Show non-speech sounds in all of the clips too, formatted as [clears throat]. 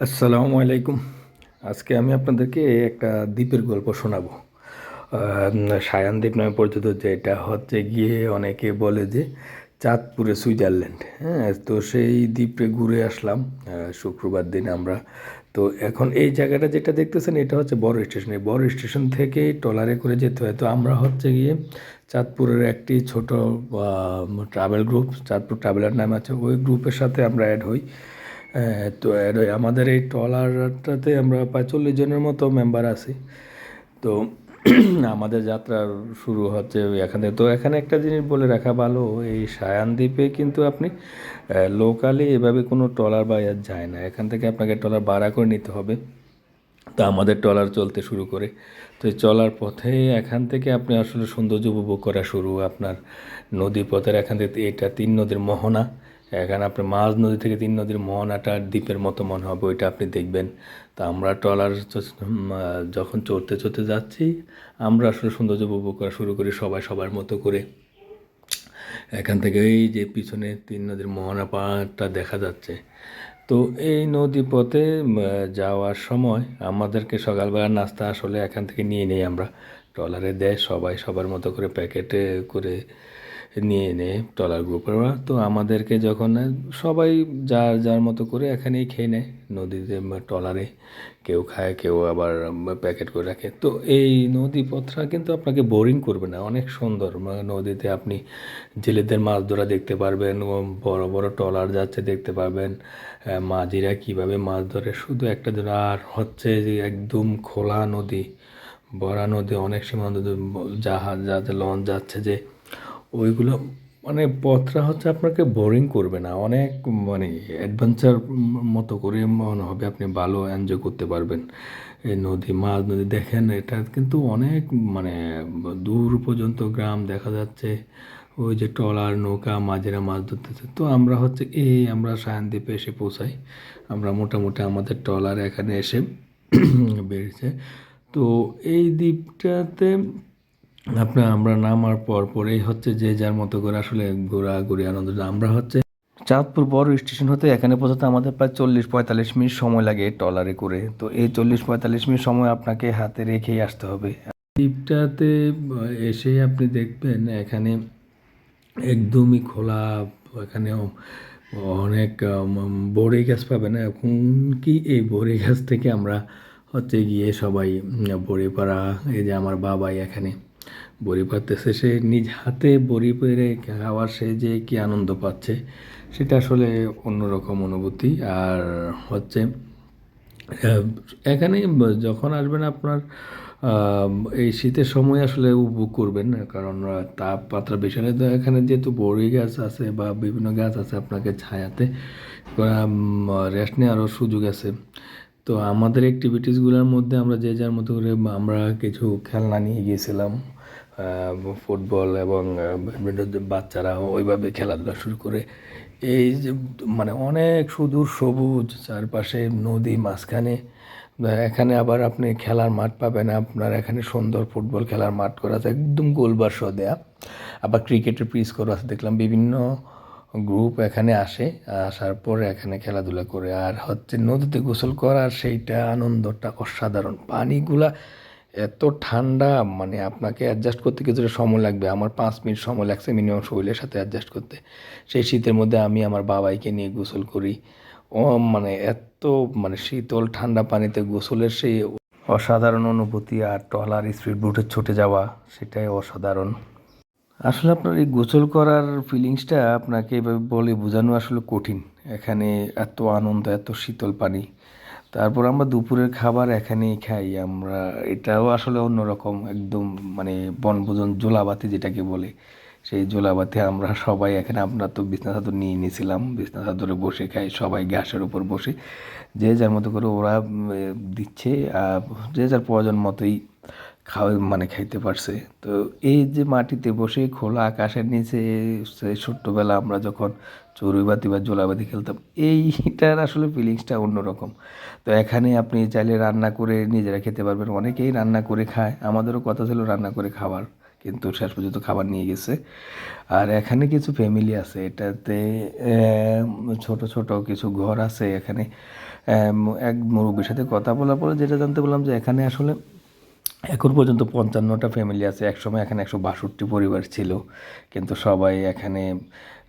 আসসালামু আলাইকুম। আজকে আমি আপনাদেরকে একটা দ্বীপের গল্প শোনাবো। সায়ান দ্বীপ নামে পরিচিত, যেটা হচ্ছে গিয়ে অনেকে বলে যে চাঁদপুরে সুইজারল্যান্ড। হ্যাঁ তো সেই দ্বীপে ঘুরে আসলাম শুক্রবার দিন আমরা। তো এখন এই জায়গাটা যেটা দেখতেছেন, এটা হচ্ছে বড় স্টেশন। বড় স্টেশন থেকে ট্রলারে করে যেতে হয়। তো আমরা হচ্ছে গিয়ে চাঁদপুরের একটি ছোট ট্রাভেল গ্রুপ চাঁদপুর ট্রাভেলার নাম আছে, ওই গ্রুপের সাথে আমরা অ্যাড হই। তো আমাদের এই ট্রলারটাতে আমরা প্রায় চল্লিশ জনের মতো মেম্বার আছি। তো [clears throat] আমাদের যাত্রা শুরু হচ্ছে এখান। তো এখানে একটা জিনিস বলে রাখা ভালো, এই সায়ান দ্বীপে কিন্তু আপনি লোকালি এভাবে কোনো ট্রলার বা ইয়ে যায় না। এখান থেকে আপনাকে ট্রলার ভাড়া করে নিতে হবে। তা আমাদের ট্রলার চলতে শুরু করে। তো চলার পথে এখান থেকে আপনি আসলে সৌন্দর্য উপভোগ করা শুরু। আপনার নদী পথের এখান থেকে এটা তিন নদীর মোহনা। এখানে আপনি মাঝ নদী থেকে তিন নদীর মোহনাটা দ্বীপের মতো মনে হবে, ওইটা আপনি দেখবেন। তা আমরা ট্রলার যখন চড়তে চড়তে যাচ্ছি, আমরা আসলে সৌন্দর্য উপভোগ করা শুরু করি সবাই সবার মতো করে। এখান থেকে এই যে পিছনে তিন নদীর মোহনা পাহাড়টা দেখা যাচ্ছে। তো এই নদী পথে যাওয়ার সময় আমাদেরকে সকালবেলা নাস্তা আসলে এখান থেকে নিয়ে নেই আমরা। ট্রলারে দেয় সবাই সবার মতো করে প্যাকেটে করে নিয়ে নেয় ট্রলার গ্রুপের তো আমাদেরকে যখন, সবাই যার যার মতো করে এখানেই খেয়ে নেয়। নদীতে ট্রলারে কেউ খায়, কেউ আবার প্যাকেট করে রাখে। তো এই নদী পথটা কিন্তু আপনাকে বোরিং করবে না, অনেক সুন্দর। নদীতে আপনি জেলেদের মাছ ধরা দেখতে পারবেন বড় বড় ট্রলার যাচ্ছে দেখতে পারবেন। মাঝিরা কীভাবে মাছ ধরে, শুধু একটা আর হচ্ছে যে একদম খোলা নদী বড়া নদী, অনেক সীমান্ত জাহাজ যাতে লঞ্চ যাচ্ছে যে ওইগুলো মানে পথটা হচ্ছে আপনাকে বোরিং করবে না। অনেক মানে অ্যাডভেঞ্চার মতো করে মনে হবে আপনি ভালো এনজয় করতে পারবেন। এই নদী, মাছ, নদী, দেখেন এটা কিন্তু অনেক মানে দূর পর্যন্ত গ্রাম দেখা যাচ্ছে। ওই যে ট্রলার নৌকা, মাঝেরা মাছ ধরতেছে। তো আমরা হচ্ছে এই, আমরা সায়নদ্বীপে এসে পৌঁছাই। আমরা মোটামুটি আমাদের ট্রলার এখানে এসে [clears throat] বেরিয়েছে। তো এই দ্বীপটাতে আপনার আমরা নামার পর পরেই হচ্ছে যে যার মতো করে আসলে ঘোরাঘুরি আনন্দ আমরা হচ্ছে চাঁদপুর বড় স্টেশন হতে এখানে পৌঁছাতে আমাদের প্রায় চল্লিশ পঁয়তাল্লিশ মিনিট সময় লাগে ট্রলারে করে। তো এই চল্লিশ পঁয়তাল্লিশ মিনিট সময় আপনাকে হাতে রেখেই আসতে হবে। দ্বীপটাতে এসে আপনি দেখবেন এখানে একদমই খোলা, এখানে অনেক বড়ি গাছ পাবে না। এখন কি এই বড়ি গাছ থেকে আমরা হচ্ছে গিয়ে সবাই বড়ি পাড়া এই যে আমার বাবাই এখানে বড়ি পাড়তেছে, সে নিজ হাতে বড়ি পেরে খাওয়ার সে যে কি আনন্দ পাচ্ছে, সেটা আসলে অন্যরকম অনুভূতি। আর হচ্ছে এখানে যখন আসবেন আপনার এই শীতের সময় আসলে উপভোগ করবেন, কারণ তাপমাত্রা বেশি হলে তো এখানে যেহেতু বড়ি গাছ আছে বা বিভিন্ন গাছ আছে আপনাকে ছায়াতে রেস্ট নেওয়ারও সুযোগ আছে। তো আমাদের অ্যাক্টিভিটিসগুলোর মধ্যে আমরা যে যার মতো করে আমরা কিছু খেলনা নিয়ে গিয়েছিলাম। ফুটবল এবং ব্যাডমিন্টন বাচ্চারা ওইভাবে খেলাধুলা শুরু করে। এই যে মানে অনেক সুদূর সবুজ চারপাশে নদী মাঝখানে। এখানে আবার আপনি খেলার মাঠ পাবেন, আপনার এখানে সুন্দর ফুটবল খেলার মাঠ করা আছে, একদম গোলবার শো দেয়া। আবার ক্রিকেটের পিচ করা আছে, দেখলাম বিভিন্ন গ্রুপ এখানে আসে, আসার পরে এখানে খেলাধুলা করে। আর হচ্ছে নদীতে গোসল করার সেইটা আনন্দটা অসাধারণ। পানিগুলা এত ঠান্ডা মানে আপনাকে অ্যাডজাস্ট করতে কিছুটা সময় লাগবে। আমার পাঁচ মিনিট সময় লাগছে মিনিমাম শরীরের সাথে অ্যাডজাস্ট করতে। সেই শীতের মধ্যে আমি আমার বাবাইকে নিয়ে গোসল করি। ও মানে এত মানে শীতল ঠান্ডা পানিতে গোসলের সেই অসাধারণ অনুভূতি আর ট্রলার স্পিড বুটে ছুটে যাওয়া, সেটাই অসাধারণ। আসলে আপনার এই গোসল করার ফিলিংসটা আপনাকে এভাবে বলে বোঝানো আসলে কঠিন। এখানে এত আনন্দ, এত শীতল পানি। তারপর আমরা দুপুরের খাবার এখানেই খাই। আমরা, এটাও আসলে অন্যরকম একদম মানে বনভোজন জোলাবাতি যেটাকে বলে। সেই জোলাবাতি আমরা সবাই এখানে, আমরা তো বিছনা চাদর নিয়ে নিয়েছিলাম। বিছনা চাদরে বসে খাই, সবাই গ্যাসের উপর বসে। যে যার মতো করে ওরা দিচ্ছে যে যার প্রয়োজন মতোই খাওয়া মানে খাইতে পারছে। তো এই যে মাটিতে বসে খোলা আকাশের নিচে সেই ছোট্টবেলা আমরা যখন চড়ুইবাতি বা জোলাবাতি খেলতাম। এইটার আসলে ফিলিংসটা অন্যরকম। তো এখানে আপনি চাইলে রান্না করে নিজেরা খেতে পারবেন। অনেকেই রান্না করে খায়। আমাদেরও কথা ছিল রান্না করে খাবার কিন্তু শেষ পর্যন্ত খাবার নিয়ে গেছে। আর এখানে কিছু ফ্যামিলি আছে। এটাতে ছোট ছোট কিছু ঘর আছে এখানে। এক মুরব্বীর সাথে কথা বলার পরে যেটা জানতে পারলাম যে এখানে আসলে এখন পর্যন্ত পঞ্চান্নটা ফ্যামিলি আছে। একসময় এখানে একশো বাষট্টি পরিবার ছিল। কিন্তু সবাই এখানে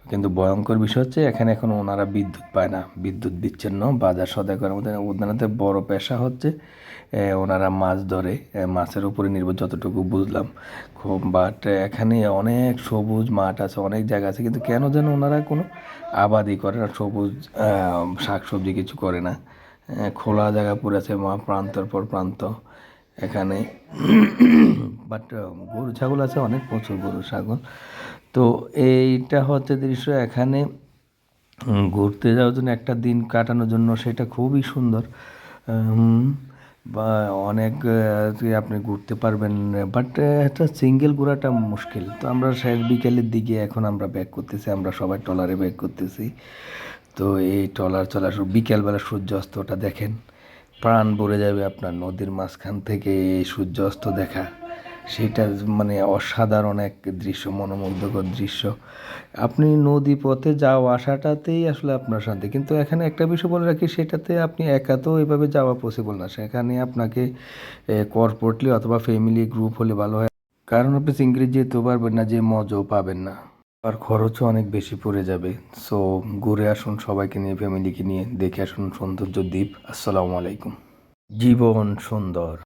কিন্তু ভয়ঙ্কর বিষয় হচ্ছে এখানে এখন ওনারা বিদ্যুৎ পায় না, বিদ্যুৎ বিচ্ছিন্ন, বাজার সদায় করার মধ্যে ওনাদের বড় পেশা হচ্ছে ওনারা মাছ ধরে মাছের উপরে নির্ভর যতটুকু বুঝলাম। খুব বাট এখানে অনেক সবুজ মাঠ আছে, অনেক জায়গা আছে, কিন্তু কেন যেন ওনারা কোনো আবাদি করে না, সবুজ শাক সবজি কিছু করে না। খোলা জায়গা পড়ে আছে প্রান্তর পর প্রান্ত। এখানে। বাট গরু, ছাগল আছে অনেক, প্রচুর গরু, ছাগল। তো এইটা হচ্ছে দৃশ্য। এখানে ঘুরতে যাওয়ার জন্য, একটা দিন কাটানোর জন্য সেটা খুবই সুন্দর। বা অনেক আপনি ঘুরতে পারবেন বাট একটা সিঙ্গেল ঘোরাটা মুশকিল। তো আমরা শেষ বিকেলের দিকে এখন আমরা ব্যাক করতেছি, আমরা সবাই ট্রলারে ব্যাক করতেছি। তো এই ট্রলার চলা বিকেলবেলা সূর্যাস্তটা দেখেন। প্রাণ ভরে যাবে আপনার নদীর মাঝখান থেকে সূর্যাস্ত দেখা। সেটা মানে অসাধারণ এক দৃশ্য, মনোমুগ্ধকর দৃশ্য। আপনি নদী পথে যাওয়া আসাটাতেই আসলে আপনার শান্তি। কিন্তু এখানে একটা বিষয় বলে রাখি, সেটাতে আপনি একা তো এভাবে যাওয়া পসিবল না। সেখানে আপনাকে কর্পোরেটলি অথবা ফ্যামিলি গ্রুপ হলে ভালো হয়। কারণ আপনি সিঙ্গেলি যেতেও পারবেন না, যে মজাও পাবেন না। আর খরচও অনেক বেশি পড়ে যাবে। সো ঘুরে আসুন সবাইকে নিয়ে ফ্যামিলিকে নিয়ে। দেখে আসুন সৌন্দর্য দ্বীপ আসসালামু আলাইকুম। জীবন সুন্দর।